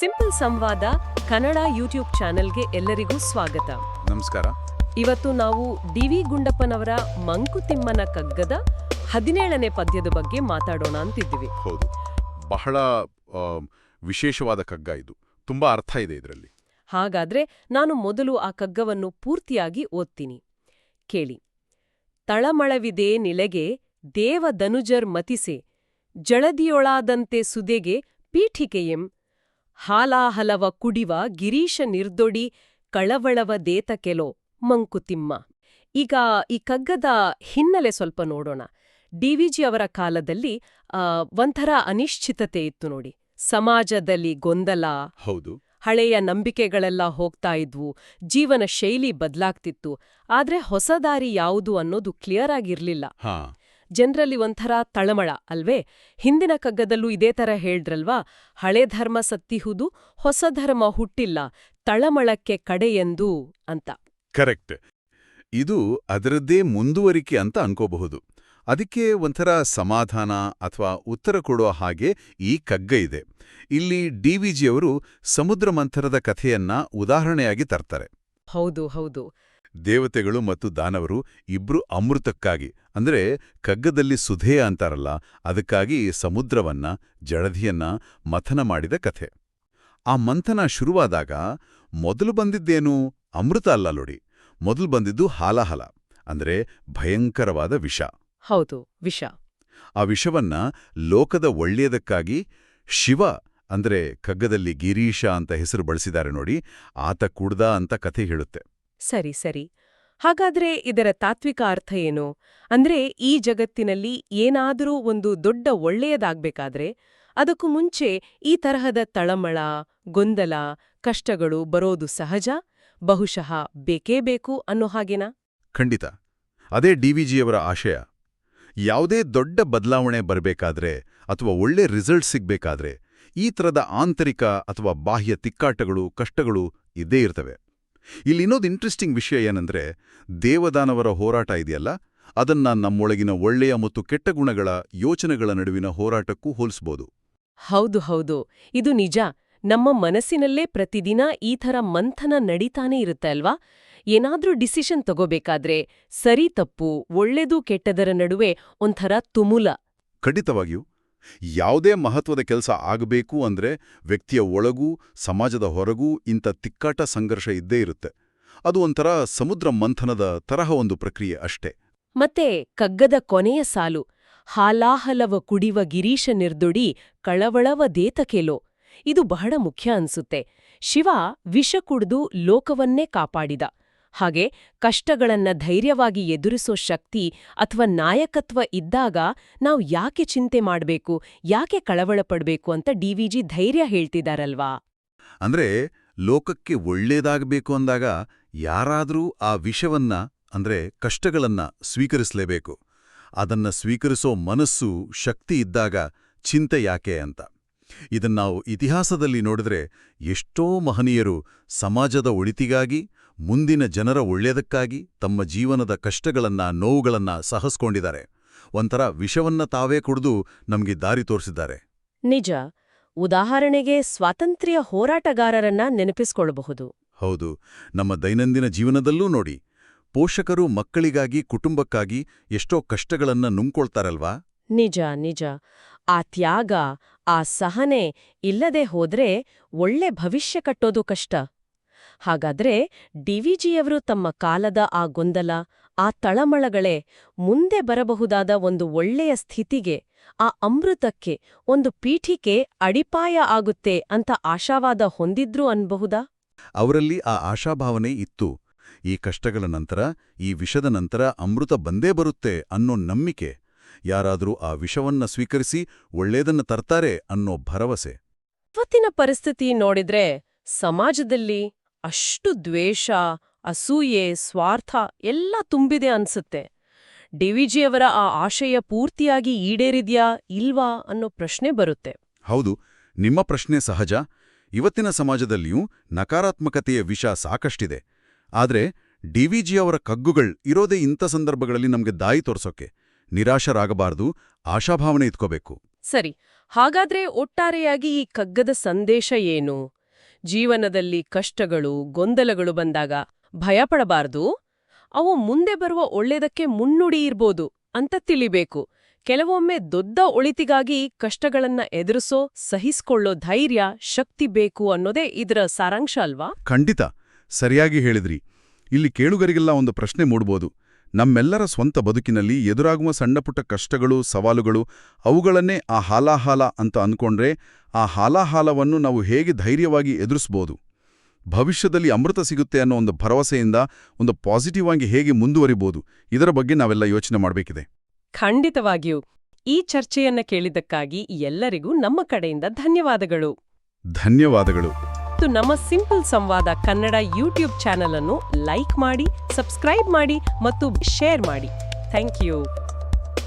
Simple ಸಂವಾದ Kannada YouTube ಚಾನೆಲ್ಗೆ ಎಲ್ಲರಿಗೂ ಸ್ವಾಗತ. ನಮಸ್ಕಾರ. ಇವತ್ತು ನಾವು ಡಿ ವಿ ಗುಂಡಪ್ಪನವರ ಮಂಕುತಿಮ್ಮನ ಕಗ್ಗದ ಹದಿನೇಳನೇ ಪದ್ಯದ ಬಗ್ಗೆ ಮಾತಾಡೋಣ ಅಂತಿದ್ದೀವಿ. ಹೌದು. ಬಹಳ ಆ, ವಿಶೇಷವಾದ ಕಗ್ಗ ಇದು. ತುಂಬಾ ಅರ್ಥ ಇದೆ ಇದರಲ್ಲಿ. ಹಾಗಾದ್ರೆ ನಾನು ಮೊದಲು ಆ ಕಗ್ಗವನ್ನು ಪೂರ್ತಿಯಾಗಿ ಓದ್ತೀನಿ. ಕೇಳಿ. ತಳಮಳವಿದೆ ನಿಲೆಗೆ ದೇವಧನುಜರ್ ಮತಿಸೆ ಜಳದಿಯೊಳಾದಂತೆ ಸುದೆಗೆ ಪೀಠಿಕೆಯೆಂ ಹಾಲಾಹಲವ ಕುಡಿವ ಗಿರೀಶ ನಿರ್ದೊಡಿ ಕಳವಳವ ದೇತ ಕೆಲೋ ಮಂಕುತಿಮ್ಮ. ಈಗ ಈ ಕಗ್ಗದ ಹಿನ್ನೆಲೆ ಸ್ವಲ್ಪ ನೋಡೋಣ. ಡಿವಿಜಿ ಅವರ ಕಾಲದಲ್ಲಿ ಒಂಥರ ಅನಿಶ್ಚಿತತೆ ಇತ್ತು ನೋಡಿ. ಸಮಾಜದಲ್ಲಿ ಗೊಂದಲ ಹೌದು. ಹಳೆಯ ನಂಬಿಕೆಗಳೆಲ್ಲ ಹೋಗ್ತಾ ಇದ್ವು ಜೀವನ ಶೈಲಿ ಬದಲಾಗ್ತಿತ್ತು. ಆದ್ರೆ ಹೊಸದಾರಿ ಯಾವುದು ಅನ್ನೋದು ಕ್ಲಿಯರ್ ಆಗಿರ್ಲಿಲ್ಲ. ಜನರಲ್ಲಿ ಒಂಥರ ತಳಮಳ ಅಲ್ವೇ? ಹಿಂದಿನ ಕಗ್ಗದಲ್ಲೂ ಇದೇ ಥರ ಹೇಳಿದ್ರಲ್ವಾ? ಹಳೆ ಧರ್ಮ ಸತ್ತಿಹುದು ಹೊಸ ಧರ್ಮ ಹುಟ್ಟಿಲ್ಲ ತಳಮಳಕ್ಕೆ ಕಡೆಯೆಂದು ಅಂತ. ಕರೆಕ್ಟ್. ಇದು ಅದರದ್ದೇ ಮುಂದುವರಿಕೆ ಅಂತ ಅನ್ಕೋಬಹುದು. ಅದಕ್ಕೆ ಒಂಥರ ಸಮಾಧಾನ ಅಥವಾ ಉತ್ತರ ಕೊಡುವ ಹಾಗೆ ಈ ಕಗ್ಗ ಇದೆ. ಇಲ್ಲಿ ಡಿ ವಿಜಿಯವರು ಸಮುದ್ರ ಮಂಥರದ ಕಥೆಯನ್ನ ಉದಾಹರಣೆಯಾಗಿ ತರ್ತಾರೆ. ಹೌದು ಹೌದು. ದೇವತೆಗಳು ಮತ್ತು ದಾನವರು ಇಬ್ರು ಅಮೃತಕ್ಕಾಗಿ ಅಂದ್ರೆ ಕಗ್ಗದಲ್ಲಿ ಸುಧೇಯ ಅಂತಾರಲ್ಲ ಅದಕ್ಕಾಗಿ ಸಮುದ್ರವನ್ನ ಜಡಧಿಯನ್ನ ಮಥನ ಮಾಡಿದ ಕಥೆ. ಆ ಮಂಥನ ಶುರುವಾದಾಗ ಮೊದಲು ಬಂದಿದ್ದೇನು ಅಮೃತ ಅಲ್ಲ ನೋಡಿ ಮೊದಲು ಬಂದಿದ್ದು ಹಾಲಾಹಲ ಅಂದ್ರೆ ಭಯಂಕರವಾದ ವಿಷ. ಹೌದು ವಿಷ. ಆ ವಿಷವನ್ನ ಲೋಕದ ಒಳ್ಳೆಯದಕ್ಕಾಗಿ ಶಿವ ಅಂದ್ರೆ ಕಗ್ಗದಲ್ಲಿ ಗಿರೀಶ ಅಂತ ಹೆಸರು ಬಳಸಿದ್ದಾರೆ ನೋಡಿ ಆತ ಕುಡ್ದ ಅಂತ ಕಥೆ ಹೇಳುತ್ತೆ. ಸರಿ ಸರಿ. ಹಾಗಾದ್ರೆ ಇದರ ತಾತ್ವಿಕ ಅರ್ಥ ಏನು? ಅಂದ್ರೆ ಈ ಜಗತ್ತಿನಲ್ಲಿ ಏನಾದರೂ ಒಂದು ದೊಡ್ಡ ಒಳ್ಳೆಯದಾಗ್ಬೇಕಾದ್ರೆ ಅದಕ್ಕೂ ಮುಂಚೆ ಈ ತರಹದ ತಳಮಳ, ಗೊಂದಲ, ಕಷ್ಟಗಳು ಬರೋದು ಸಹಜ? ಬಹುಶಃ ಬೇಕೇ ಬೇಕು ಅನ್ನೋ ಹಾಗೇನಾ? ಖಂಡಿತ. ಅದೇ ಡಿವಿಜಿಯವರ ಆಶಯ. ಯಾವುದೇ ದೊಡ್ಡ ಬದಲಾವಣೆ ಬರಬೇಕಾದ್ರೆ ಅಥವಾ ಒಳ್ಳೆ ರಿಸಲ್ಟ್ ಸಿಗ್ಬೇಕಾದ್ರೆ ಈ ಥರದ ಆಂತರಿಕ ಅಥವಾ ಬಾಹ್ಯ ತಿಕ್ಕಾಟಗಳು, ಕಷ್ಟಗಳು ಇದ್ದೇ ಇರ್ತವೆ. ಇಲ್ಲಿ ಇನ್ನೊಂದು ಇಂಟ್ರೆಸ್ಟಿಂಗ್ ವಿಷಯ ಏನಂದ್ರೆ ದೇವದಾನವರ ಹೋರಾಟ ಇದೆಯಲ್ಲ? ಅದನ್ನ ನಮ್ಮೊಳಗಿನ ಒಳ್ಳೆಯ ಮತ್ತು ಕೆಟ್ಟ ಗುಣಗಳ ಯೋಚನೆಗಳ ನಡುವಿನ ಹೋರಾಟಕ್ಕೂ ಹೋಲಿಸ್ಬೋದು. ಹೌದು ಹೌದು. ಇದು ನಿಜ. ನಮ್ಮ ಮನಸ್ಸಿನಲ್ಲೇ ಪ್ರತಿದಿನ ಈ ಥರ ಮಂಥನ ನಡೀತಾನೆ ಇರುತ್ತೆ ಅಲ್ವಾ? ಏನಾದ್ರೂ ಡಿಸಿಷನ್ ತಗೋಬೇಕಾದ್ರೆ ಸರಿ ತಪ್ಪು ಒಳ್ಳೆದು ಕೆಟ್ಟದರ ನಡುವೆ ಒಂಥರ ತುಮುಲ. ಖಂಡಿತವಾಗಿಯೂ. ಯಾವುದೇ ಮಹತ್ವದ ಕೆಲಸ ಆಗಬೇಕು ಅಂದ್ರೆ ವ್ಯಕ್ತಿಯ ಒಳಗೂ, ಸಮಾಜದ ಹೊರಗೂ ಇಂಥ ತಿಕ್ಕಾಟ ಸಂಘರ್ಷ ಇದ್ದೇ ಇರುತ್ತೆ. ಅದು ಒಂಥರ ಸಮುದ್ರ ಮಂಥನದ ತರಹ ಒಂದು ಪ್ರಕ್ರಿಯೆ ಅಷ್ಟೇ. ಮತ್ತೆ ಕಗ್ಗದ ಕೊನೆಯ ಸಾಲು, ಹಾಲಾಹಲವ ಕುಡಿವ ಗಿರೀಶ ನಿರ್ದುಡಿ, ಕಳವಳವ ದೇತಕೆಲೋ ಇದು ಬಹಳ ಮುಖ್ಯ ಅನ್ಸುತ್ತೆ. ಶಿವ ವಿಷ ಕುಡ್ದು ಲೋಕವನ್ನೇ ಕಾಪಾಡಿದ. ಹಾಗೆ ಕಷ್ಟಗಳನ್ನ ಧೈರ್ಯವಾಗಿ ಎದುರಿಸೋ ಶಕ್ತಿ ಅಥವಾ ನಾಯಕತ್ವ ಇದ್ದಾಗ ನಾವು ಯಾಕೆ ಚಿಂತೆ ಮಾಡಬೇಕು, ಯಾಕೆ ಕಳವಳ ಪಡ್ಬೇಕು ಅಂತ ಡಿವಿಜಿ ಧೈರ್ಯ ಹೇಳ್ತಿದಾರಲ್ವಾ? ಅಂದ್ರೆ ಲೋಕಕ್ಕೆ ಒಳ್ಳೇದಾಗಬೇಕು ಅಂದಾಗ ಯಾರಾದರೂ ಆ ವಿಷವನ್ನ, ಅಂದ್ರೆ ಕಷ್ಟಗಳನ್ನ ಸ್ವೀಕರಿಸಲೇಬೇಕು. ಅದನ್ನ ಸ್ವೀಕರಿಸೋ ಮನಸ್ಸು, ಶಕ್ತಿ ಇದ್ದಾಗ ಚಿಂತೆ ಯಾಕೆ ಅಂತ. ಇದನ್ನಾವು ಇತಿಹಾಸದಲ್ಲಿ ನೋಡಿದ್ರೆ ಎಷ್ಟೋ ಮಹನೀಯರು ಸಮಾಜದ ಒಳಿತಿಗಾಗಿ ಮುಂದಿನ ಜನರ ಒಳ್ಳೆಯದಕ್ಕಾಗಿ ತಮ್ಮ ಜೀವನದ ಕಷ್ಟಗಳನ್ನ ನೋವುಗಳನ್ನ ಸಹಸ್ಕೊಂಡಿದ್ದಾರೆ. ಒಂಥರ ವಿಷವನ್ನ ತಾವೇ ಕುಡಿದು ನಮ್ಗೆ ದಾರಿ ತೋರಿಸಿದ್ದಾರೆ. ನಿಜ. ಉದಾಹರಣೆಗೆ ಸ್ವಾತಂತ್ರ್ಯ ಹೋರಾಟಗಾರರನ್ನ ನೆನಪಿಸಿಕೊಳ್ಳಬಹುದು ಹೌದು. ನಮ್ಮ ದೈನಂದಿನ ಜೀವನದಲ್ಲೂ ನೋಡಿ. ಪೋಷಕರು ಮಕ್ಕಳಿಗಾಗಿ ಕುಟುಂಬಕ್ಕಾಗಿ ಎಷ್ಟೋ ಕಷ್ಟಗಳನ್ನ ನುಂಗ್ಕೊಳ್ತಾರಲ್ವಾ? ನಿಜ ನಿಜ. ಆ ತ್ಯಾಗ ಆ ಸಹನೆ ಇಲ್ಲದೆ ಹೋದ್ರೆ ಒಳ್ಳೆ ಭವಿಷ್ಯ ಕಟ್ಟೋದು ಕಷ್ಟ. ಹಾಗಾದ್ರೆ ಡಿವಿಜಿಯವರು ತಮ್ಮ ಕಾಲದ ಆ ಗೊಂದಲ ಆ ತಳಮಳಗಳೇ ಮುಂದೆ ಬರಬಹುದಾದ ಒಂದು ಒಳ್ಳೆಯ ಸ್ಥಿತಿಗೆ ಆ ಅಮೃತಕ್ಕೆ ಒಂದು ಪೀಠಿಕೆ ಅಡಿಪಾಯ ಆಗುತ್ತೆ ಅಂತ ಆಶಾವಾದ ಹೊಂದಿದ್ರು ಅನ್ಬಹುದಾ? ಅವರಲ್ಲಿ ಆ ಆಶಾಭಾವನೆ ಇತ್ತು. ಈ ಕಷ್ಟಗಳ ನಂತರ ಈ ವಿಷದ ನಂತರ ಅಮೃತ ಬಂದೇ ಬರುತ್ತೆ ಅನ್ನೋ ನಂಬಿಕೆ. ಯಾರಾದರೂ ಆ ವಿಷವನ್ನ ಸ್ವೀಕರಿಸಿ ಒಳ್ಳೇದನ್ನ ತರ್ತಾರೆ ಅನ್ನೋ ಭರವಸೆ. ಇವತ್ತಿನ ಪರಿಸ್ಥಿತಿ ನೋಡಿದ್ರೆ ಸಮಾಜದಲ್ಲಿ ಅಷ್ಟು ದ್ವೇಷ ಅಸೂಯೆ ಸ್ವಾರ್ಥ ಎಲ್ಲ ತುಂಬಿದೆ ಅನ್ಸುತ್ತೆ. ಡಿವಿಜಿಯವರ ಆ ಆಶಯ ಪೂರ್ತಿಯಾಗಿ ಈಡೇರಿದ್ಯಾ ಇಲ್ವಾ ಅನ್ನೋ ಪ್ರಶ್ನೆ ಬರುತ್ತೆ. ಹೌದು ನಿಮ್ಮ ಪ್ರಶ್ನೆ ಸಹಜ. ಇವತ್ತಿನ ಸಮಾಜದಲ್ಲಿಯೂ ನಕಾರಾತ್ಮಕತೆಯ ವಿಷ ಸಾಕಷ್ಟಿದೆ. ಆದ್ರೆ ಡಿವಿಜಿಯವರ ಕಗ್ಗುಗಳ್ ಇರೋದೇ ಇಂಥ ಸಂದರ್ಭಗಳಲ್ಲಿ ನಮಗೆ ದಾಯಿ ತೋರ್ಸೋಕೆ ನಿರಾಶರಾಗಬಾರದು ಆಶಾಭಾವನೆ ಇಟ್ಕೋಬೇಕು. ಸರಿ ಹಾಗಾದ್ರೆ ಒಟ್ಟಾರೆಯಾಗಿ ಈ ಕಗ್ಗದ ಸಂದೇಶ ಏನು? ಜೀವನದಲ್ಲಿ ಕಷ್ಟಗಳು, ಗೊಂದಲಗಳು ಬಂದಾಗ ಭಯಪಡಬಾರ್ದು. ಅವು ಮುಂದೆ ಬರುವ ಒಳ್ಳೆಯದಕ್ಕೆ ಮುನ್ನುಡಿ ಇರ್ಬೋದು ಅಂತ ತಿಳಿಬೇಕು. ಕೆಲವೊಮ್ಮೆ ದೊಡ್ಡ ಒಳಿತಿಗಾಗಿ ಕಷ್ಟಗಳನ್ನ ಎದುರಿಸೋ, ಸಹಿಸ್ಕೊಳ್ಳೋ ಧೈರ್ಯ, ಶಕ್ತಿ ಬೇಕು ಅನ್ನೋದೇ ಇದರ ಸಾರಾಂಶ ಅಲ್ವಾ? ಖಂಡಿತ. ಸರಿಯಾಗಿ ಹೇಳಿದ್ರಿ. ಇಲ್ಲಿ ಕೇಳುಗರಿಗೆಲ್ಲ ಒಂದು ಪ್ರಶ್ನೆ ಮೂಡ್ಬೋದು. ನಮ್ಮೆಲ್ಲರ ಸ್ವಂತ ಬದುಕಿನಲ್ಲಿ ಎದುರಾಗುವ ಸಣ್ಣಪುಟ್ಟ ಕಷ್ಟಗಳು ಸವಾಲುಗಳು ಅವುಗಳನ್ನೇ ಆ ಹಾಲಾಹಾಲ ಅಂತ ಅಂದ್ಕೊಂಡ್ರೆ ಆ ಹಾಲಾಹಾಲವನ್ನು ನಾವು ಹೇಗೆ ಧೈರ್ಯವಾಗಿ ಎದುರಿಸ್ಬೋದು? ಭವಿಷ್ಯದಲ್ಲಿ ಅಮೃತ ಸಿಗುತ್ತೆ ಅನ್ನೋ ಒಂದು ಭರವಸೆಯಿಂದ ಒಂದು ಪಾಸಿಟಿವ್ ಆಗಿ ಹೇಗೆ ಮುಂದುವರಿಬೋದು? ಇದರ ಬಗ್ಗೆ ನಾವೆಲ್ಲ ಯೋಚನೆ ಮಾಡಬೇಕಿದೆ. ಖಂಡಿತವಾಗಿಯೂ. ಈ ಚರ್ಚೆಯನ್ನ ಕೇಳಿದ್ದಕ್ಕಾಗಿ ಎಲ್ಲರಿಗೂ ನಮ್ಮ ಕಡೆಯಿಂದ ಧನ್ಯವಾದಗಳು. ಧನ್ಯವಾದಗಳು. ಮತ್ತು ನಮ್ಮ simple Samvada Kannada YouTube channel ಅನ್ನು ಲೈಕ್ ಮಾಡಿ, ಸಬ್ಸ್ಕ್ರೈಬ್ ಮಾಡಿ ಮತ್ತು ಶೇರ್ ಮಾಡಿ. Thank you.